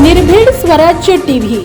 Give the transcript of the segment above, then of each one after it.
निर्भीड स्वराज्य टीव्ही.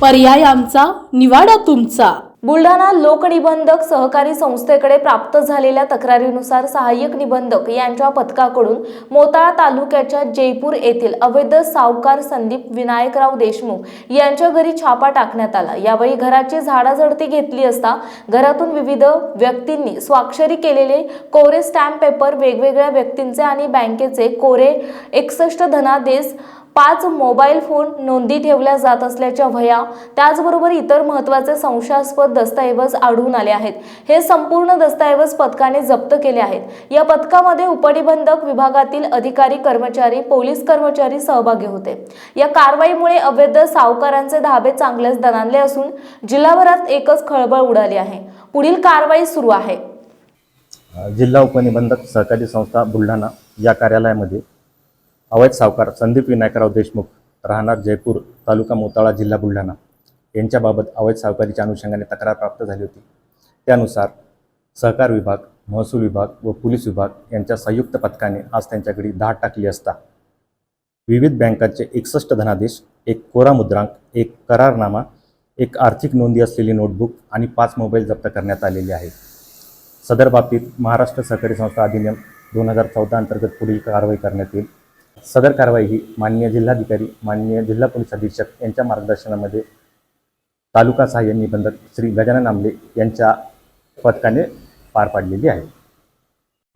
पर्याय आमचा निवाडा तुमचा. बुलढाणा लोकनिबंधक सहकारी संस्थेकडे प्राप्त झालेल्या तक्रारीनुसार सहाय्यक निबंधक यांच्या पथकाकडून मोताळा तालुक्याच्या जयपूर येथील अवैध सावकार संदीप विनायकराव देशमुख यांच्या घरी छापा टाकण्यात आला. यावेळी घराची झाडाझडती घेतली असता घरातून विविध व्यक्तींनी स्वाक्षरी केलेले कोरे स्टॅम्प पेपर वेगवेगळ्या व्यक्तींचे आणि बँकेचे कोरे एकसष्ट धनादेश पाच मोबाईल फोन नोंदी ठेवल्या जात असल्याच्या वह्या त्याचबरोबर इतर महत्त्वाचे संशयास्पद दस्तऐवज आढळून आले आहेत. हे संपूर्ण दस्तऐवज पथकाने जप्त केले आहेत. या पथकामध्ये उपनिबंधक विभागातील अधिकारी कर्मचारी पोलीस कर्मचारी सहभागी होते. या कारवाईमुळे अवैध सावकारांचे धाबे चांगलेच दणानले असून जिल्हाभरात एकच खळबळ उडाली आहे. पुढील कारवाई सुरू आहे. जिल्हा उपनिबंधक सहकारी संस्था बुलढाणा या कार्यालयामध्ये अवैध सावकार संदीप विनायकराव देशमुख राहणार जयपूर तालुका मोताळा जिल्हा बुलढाणा. यांच्याबाबत अवैध सावकारीच्या अनुषंगाने तक्रार प्राप्त झाली होती. त्यानुसार सहकार विभाग महसूल विभाग व पोलीस विभाग यांच्या संयुक्त पथकाने आज त्यांच्याकडे घरी धाड टाकली असता. विविध बँकांचे एकसष्ट धनादेश एक कोरा मुद्रांक एक करारनामा एक आर्थिक नोंदी असलेली नोटबुक आणि पाच मोबाईल जप्त करण्यात आलेले आहेत. सदर बाबतीत महाराष्ट्र सहकारी संस्था अधिनियम दोन हजार चौदा अंतर्गत पुढील कारवाई करण्यात येईल. सदर कारवाई ही माननीय जिल्हाधिकारी माननीय जिल्हा पोलीस अधीक्षक यांच्या मार्गदर्शनामध्ये तालुका सहाय्य निबंधक श्री गजानन आमले यांच्या पथकाने पार पाडलेली आहे.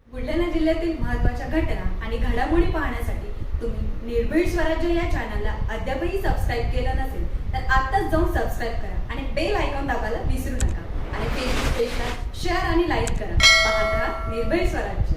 बुलढाणा जिल्ह्यातील महत्त्वाच्या घटना आणि घडामोडी पाहण्यासाठी तुम्ही निर्भीड स्वराज्य या चॅनलला अद्यापही सबस्क्राईब केलं नसेल तर आत्ताच जाऊन सबस्क्राईब करा आणि बेल आयकॉन दाबायला विसरू नका. आणि फेसबुक पेजला शेअर आणि लाईक करा. पाहत राहा निर्भीड स्वराज्य.